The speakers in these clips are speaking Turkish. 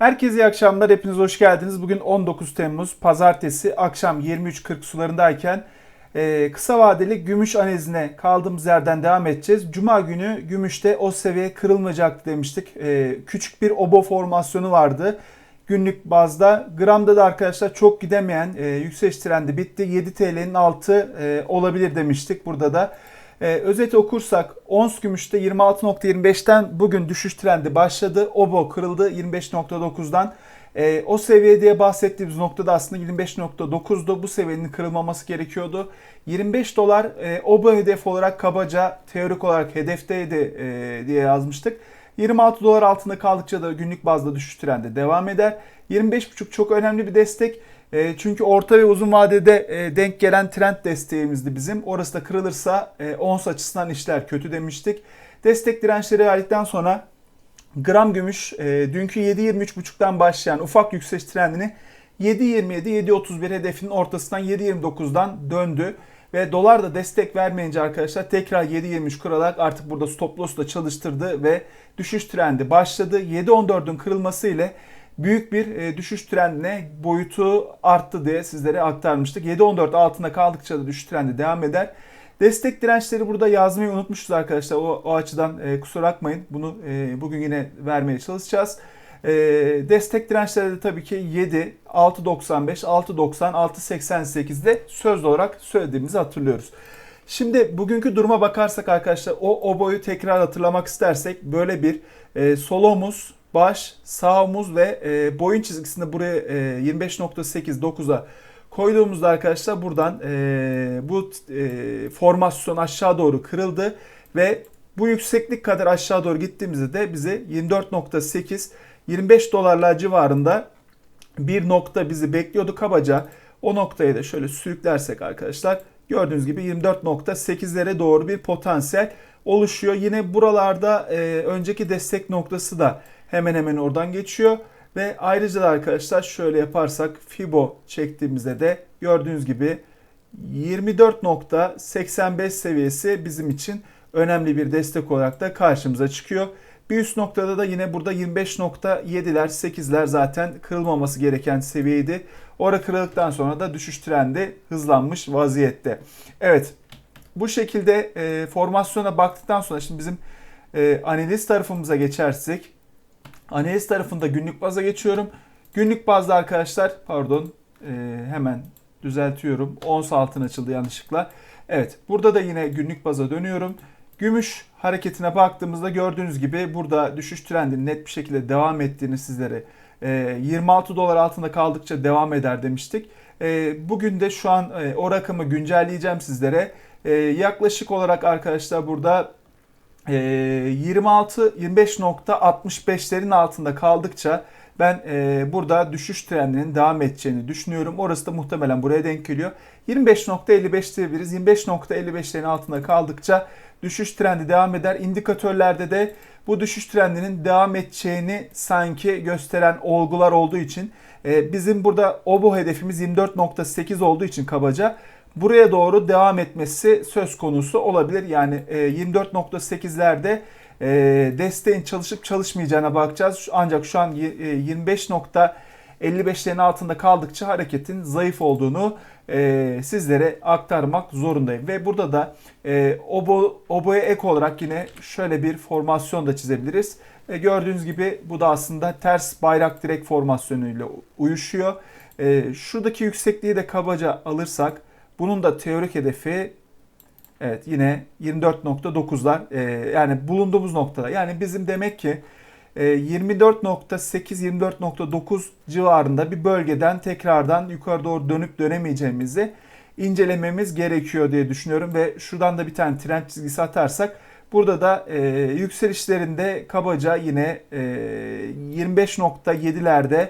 Herkese iyi akşamlar. Hepiniz hoş geldiniz. Bugün 19 Temmuz Pazartesi akşam 23.40 sularındayken e, kısa vadeli gümüş analizine kaldığımız yerden devam edeceğiz. Cuma günü gümüşte o seviye kırılmayacaktı demiştik. E, küçük bir obo formasyonu vardı. Günlük bazda gramda da arkadaşlar çok gidemeyen e, yükseliş trendi bitti. 7 TL'nin altı e, olabilir demiştik burada da. Ee, özet okursak ons gümüşte 26.25'ten bugün düşüş trendi başladı. Obo kırıldı 25.9'dan. Ee, o seviye diye bahsettiğimiz noktada aslında 25.9'du. Bu seviyenin kırılmaması gerekiyordu. 25 dolar e, Obo hedef olarak kabaca teorik olarak hedefteydi e, diye yazmıştık. 26 dolar altında kaldıkça da günlük bazda düşüş trendi devam eder. 25.5 çok önemli bir destek. E, çünkü orta ve uzun vadede e, denk gelen trend desteğimizdi bizim. Orası da kırılırsa e, ons açısından işler kötü demiştik. Destek dirençleri verdikten sonra gram gümüş dünkü 7.23.5'tan başlayan ufak yükseliş trendini 7.27-7.31 hedefinin ortasından 7.29'dan döndü. Ve dolar da destek vermeyince arkadaşlar tekrar 7.23 kurarak artık burada stop loss da çalıştırdı ve düşüş trendi başladı. 7.14'ün kırılması ile büyük bir e, düşüş trendine boyutu arttı diye sizlere aktarmıştık. 7.14 altında kaldıkça da düşüş trendi devam eder. Destek dirençleri burada yazmayı unutmuşuz arkadaşlar. O, o açıdan e, kusura bakmayın. Bunu e, bugün yine vermeye çalışacağız. E, destek dirençleri de tabii ki 7, 6.95, 6.90, 6.88'de sözlü olarak söylediğimizi hatırlıyoruz. Şimdi bugünkü duruma bakarsak arkadaşlar o, o boyu tekrar hatırlamak istersek böyle bir e, sol baş, sağ omuz ve e, boyun çizgisini buraya e, 25.8 9'a koyduğumuzda arkadaşlar buradan e, bu e, formasyon aşağı doğru kırıldı ve bu yükseklik kadar aşağı doğru gittiğimizde de bize 24.8 25 dolarlar civarında bir nokta bizi bekliyordu kabaca. O noktayı da şöyle sürüklersek arkadaşlar gördüğünüz gibi 24.8'lere doğru bir potansiyel oluşuyor. Yine buralarda e, önceki destek noktası da hemen hemen oradan geçiyor. Ve ayrıca da arkadaşlar şöyle yaparsak Fibo çektiğimizde de gördüğünüz gibi 24.85 seviyesi bizim için önemli bir destek olarak da karşımıza çıkıyor. Bir üst noktada da yine burada 25.7'ler 8'ler zaten kırılmaması gereken seviyeydi. Ora kırıldıktan sonra da düşüş trendi hızlanmış vaziyette. Evet bu şekilde e, formasyona baktıktan sonra şimdi bizim e, analiz tarafımıza geçersek Analiz tarafında günlük baza geçiyorum. Günlük bazda arkadaşlar pardon e, hemen düzeltiyorum. Ons altın açıldı yanlışlıkla. Evet burada da yine günlük baza dönüyorum. Gümüş hareketine baktığımızda gördüğünüz gibi burada düşüş trendinin net bir şekilde devam ettiğini sizlere e, 26 dolar altında kaldıkça devam eder demiştik. E, bugün de şu an e, o rakamı güncelleyeceğim sizlere. E, yaklaşık olarak arkadaşlar burada 26 ee, 25.65'lerin altında kaldıkça ben e, burada düşüş trendinin devam edeceğini düşünüyorum. Orası da muhtemelen buraya denk geliyor. 25.55 diyebiliriz. 25.55'lerin altında kaldıkça düşüş trendi devam eder. İndikatörlerde de bu düşüş trendinin devam edeceğini sanki gösteren olgular olduğu için e, bizim burada OBO hedefimiz 24.8 olduğu için kabaca buraya doğru devam etmesi söz konusu olabilir. Yani 24.8'lerde e, e, desteğin çalışıp çalışmayacağına bakacağız. Ancak şu an 25.55'lerin e, altında kaldıkça hareketin zayıf olduğunu sizlere aktarmak zorundayım. Ve burada da obo, oboya ek olarak yine şöyle bir formasyon da çizebiliriz. Gördüğünüz gibi bu da aslında ters bayrak direk formasyonuyla uyuşuyor. Şuradaki yüksekliği de kabaca alırsak bunun da teorik hedefi evet yine 24.9'lar e, yani bulunduğumuz noktada. Yani bizim demek ki e, 24.8-24.9 civarında bir bölgeden tekrardan yukarı doğru dönüp dönemeyeceğimizi incelememiz gerekiyor diye düşünüyorum ve şuradan da bir tane trend çizgisi atarsak burada da e, yükselişlerinde kabaca yine e, 25.7'lerde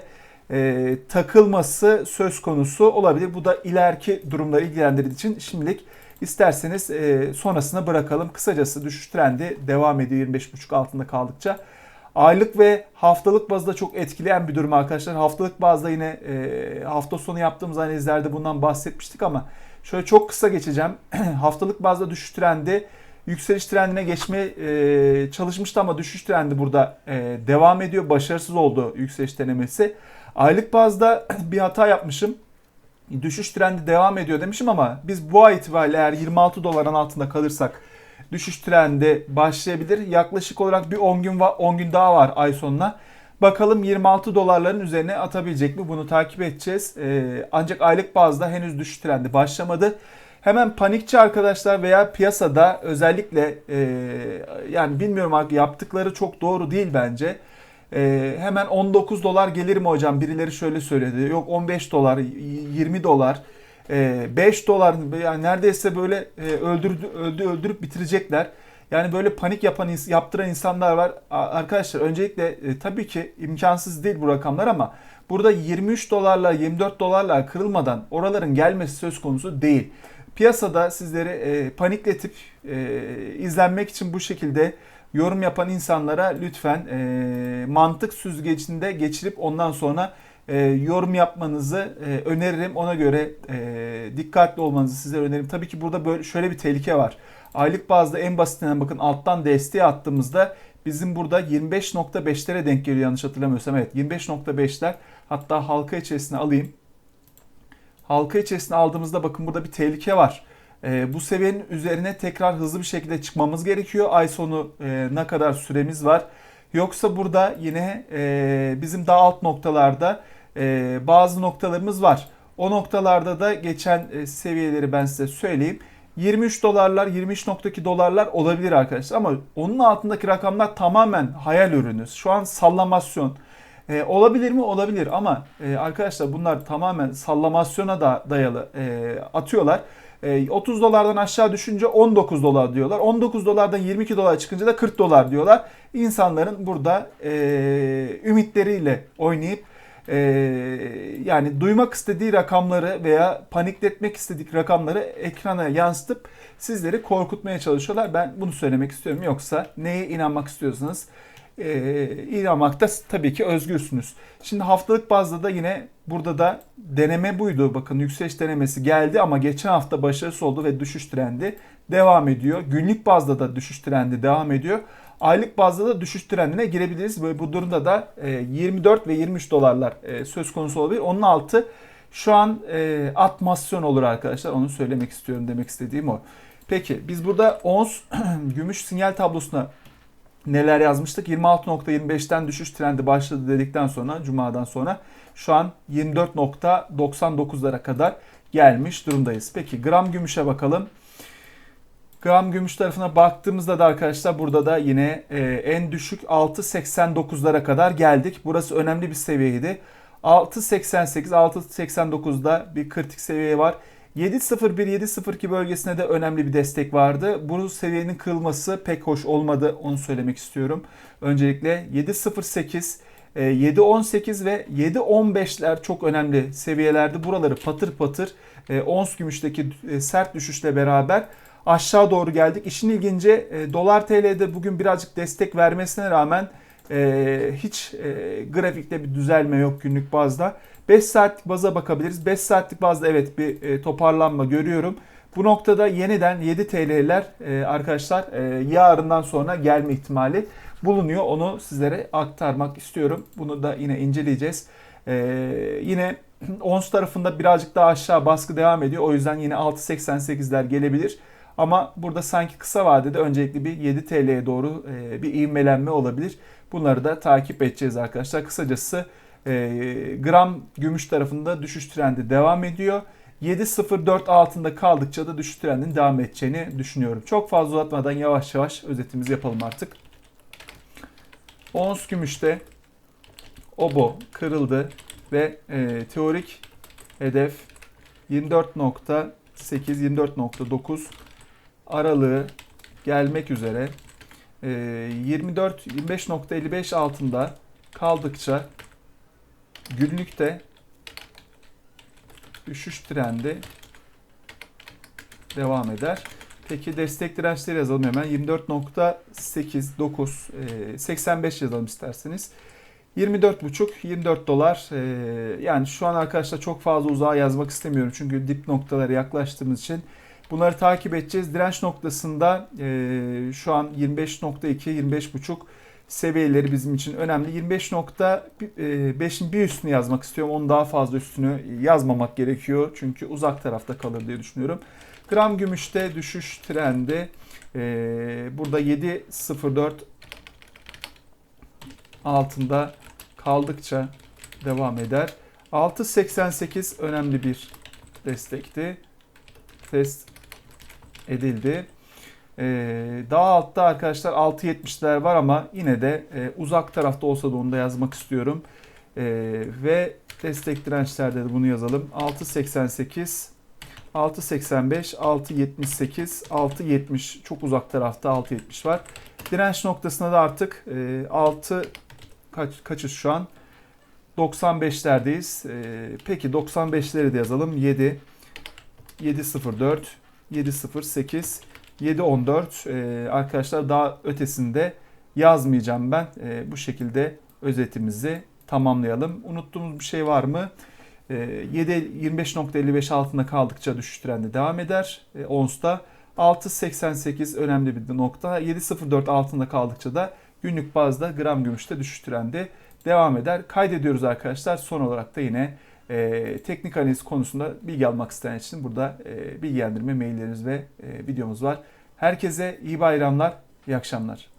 e, takılması söz konusu olabilir. Bu da ileriki durumları ilgilendirdiği için şimdilik isterseniz e, sonrasına bırakalım. Kısacası düşüş trendi devam ediyor 25.5 altında kaldıkça. Aylık ve haftalık bazda çok etkileyen bir durum arkadaşlar. Haftalık bazda yine e, hafta sonu yaptığımız analizlerde bundan bahsetmiştik ama şöyle çok kısa geçeceğim. haftalık bazda düşüş trendi yükseliş trendine geçmeye e, çalışmıştı ama düşüş trendi burada e, devam ediyor. Başarısız oldu yükseliş denemesi. Aylık bazda bir hata yapmışım. Düşüş trendi devam ediyor demişim ama biz bu ay itibariyle eğer 26 doların altında kalırsak düşüş trendi başlayabilir. Yaklaşık olarak bir 10 gün 10 gün daha var ay sonuna. Bakalım 26 dolarların üzerine atabilecek mi? Bunu takip edeceğiz. Ee, ancak aylık bazda henüz düşüş trendi başlamadı. Hemen panikçi arkadaşlar veya piyasada özellikle e, yani bilmiyorum yaptıkları çok doğru değil bence. E, hemen 19 dolar gelir mi hocam? Birileri şöyle söyledi. Yok 15 dolar, 20 dolar, e, 5 dolar yani neredeyse böyle e, öldürdü, öldü, öldürüp bitirecekler. Yani böyle panik yapan yaptıran insanlar var. Arkadaşlar öncelikle e, tabii ki imkansız değil bu rakamlar ama burada 23 dolarla 24 dolarla kırılmadan oraların gelmesi söz konusu değil. Piyasada sizleri e, panikletip e, izlenmek için bu şekilde yorum yapan insanlara lütfen e, mantık süzgecinde geçirip ondan sonra e, yorum yapmanızı e, öneririm. Ona göre e, dikkatli olmanızı size öneririm. Tabii ki burada böyle şöyle bir tehlike var. Aylık bazda en basitinden bakın alttan desteği attığımızda bizim burada 25.5'lere denk geliyor yanlış hatırlamıyorsam. Evet 25.5'ler hatta halka içerisine alayım. Halka içerisine aldığımızda bakın burada bir tehlike var. E, bu seviyenin üzerine tekrar hızlı bir şekilde çıkmamız gerekiyor. Ay sonu e, ne kadar süremiz var. Yoksa burada yine e, bizim daha alt noktalarda e, bazı noktalarımız var. O noktalarda da geçen e, seviyeleri ben size söyleyeyim. 23 dolarlar, 23.2 dolarlar olabilir arkadaşlar ama onun altındaki rakamlar tamamen hayal ürünü. Şu an sallamasyon. E, olabilir mi? Olabilir ama e, arkadaşlar bunlar tamamen sallamasyona da dayalı e, atıyorlar. 30 e, dolardan aşağı düşünce 19 dolar diyorlar. 19 dolardan 22 dolar çıkınca da 40 dolar diyorlar. İnsanların burada e, ümitleriyle oynayıp e, yani duymak istediği rakamları veya panikletmek istedik rakamları ekrana yansıtıp sizleri korkutmaya çalışıyorlar. Ben bunu söylemek istiyorum. Yoksa neye inanmak istiyorsanız e, inanmakta tabii ki özgürsünüz. Şimdi haftalık bazda da yine burada da deneme buydu. Bakın yükseliş denemesi geldi ama geçen hafta başarısız oldu ve düşüş trendi devam ediyor. Günlük bazda da düşüş trendi devam ediyor. Aylık bazda da düşüş trendine girebiliriz. Böyle bu durumda da 24 e, ve 23 dolarlar e, söz konusu olabilir. Onun altı şu an e, atmasyon olur arkadaşlar. Onu söylemek istiyorum demek istediğim o. Peki biz burada ons gümüş sinyal tablosuna neler yazmıştık? 26.25'ten düşüş trendi başladı dedikten sonra Cuma'dan sonra şu an 24.99'lara kadar gelmiş durumdayız. Peki gram gümüşe bakalım. Gram gümüş tarafına baktığımızda da arkadaşlar burada da yine e, en düşük 6.89'lara kadar geldik. Burası önemli bir seviyeydi. 6.88, 6.89'da bir kritik seviye var. 7.01-7.02 bölgesine de önemli bir destek vardı. Bu seviyenin kırılması pek hoş olmadı. Onu söylemek istiyorum. Öncelikle 7.08, 7.18 e, ve 7.15'ler çok önemli seviyelerdi. Buraları patır patır e, ons gümüşteki e, sert düşüşle beraber aşağı doğru geldik. İşin ilginci dolar TL'de bugün birazcık destek vermesine rağmen hiç grafikte bir düzelme yok günlük bazda. 5 saatlik baza bakabiliriz. 5 saatlik bazda evet bir e, toparlanma görüyorum. Bu noktada yeniden 7 TL'ler e, arkadaşlar e, yarından sonra gelme ihtimali bulunuyor. Onu sizlere aktarmak istiyorum. Bunu da yine inceleyeceğiz. Yine ons tarafında birazcık daha aşağı baskı devam ediyor. O yüzden yine 6.88'ler gelebilir. Ama burada sanki kısa vadede öncelikli bir 7 TL'ye doğru bir ivmelenme olabilir. Bunları da takip edeceğiz arkadaşlar. Kısacası e, gram gümüş tarafında düşüş trendi devam ediyor. 7.04 altında kaldıkça da düşüş trendinin devam edeceğini düşünüyorum. Çok fazla uzatmadan yavaş yavaş özetimizi yapalım artık. Ons gümüşte obo kırıldı ve e, teorik hedef 24.8 24.9 aralığı gelmek üzere. E, 24 25.55 altında kaldıkça Günlükte düşüş trendi devam eder. Peki destek dirençleri yazalım hemen. 24.89 85 e, yazalım isterseniz. 24.5 24 dolar. E, yani şu an arkadaşlar çok fazla uzağa yazmak istemiyorum. Çünkü dip noktalara yaklaştığımız için Bunları takip edeceğiz. Direnç noktasında e, şu an 25.2, 25.5 seviyeleri bizim için önemli. 25.5'in bir üstünü yazmak istiyorum. Onun daha fazla üstünü yazmamak gerekiyor. Çünkü uzak tarafta kalır diye düşünüyorum. Gram gümüşte düşüş trendi. Ee, burada 7.04 altında kaldıkça devam eder. 6.88 önemli bir destekti. Test edildi. Ee, daha altta arkadaşlar 6.70'ler var ama yine de e, uzak tarafta olsa da onu da yazmak istiyorum. Ee, ve destek dirençlerde de bunu yazalım. 6.88 6.85, 6.78, 6.70 çok uzak tarafta 6.70 var. Direnç noktasına da artık e, 6 kaç kaçız şu an? 95'lerdeyiz. E, peki 95'leri de yazalım. 7 7.04 7.08 7.14 e, arkadaşlar daha ötesinde yazmayacağım ben. E, bu şekilde özetimizi tamamlayalım. Unuttuğumuz bir şey var mı? E, 7 25.55 altında kaldıkça düşüş trendi devam eder. E, Ons'ta 6.88 önemli bir nokta. 7.04 altında kaldıkça da günlük bazda gram gümüşte düşüş trendi devam eder. Kaydediyoruz arkadaşlar. Son olarak da yine e, teknik analiz konusunda bilgi almak isteyen için burada e, bilgilendirme maillerimiz ve e, videomuz var. Herkese iyi bayramlar, iyi akşamlar.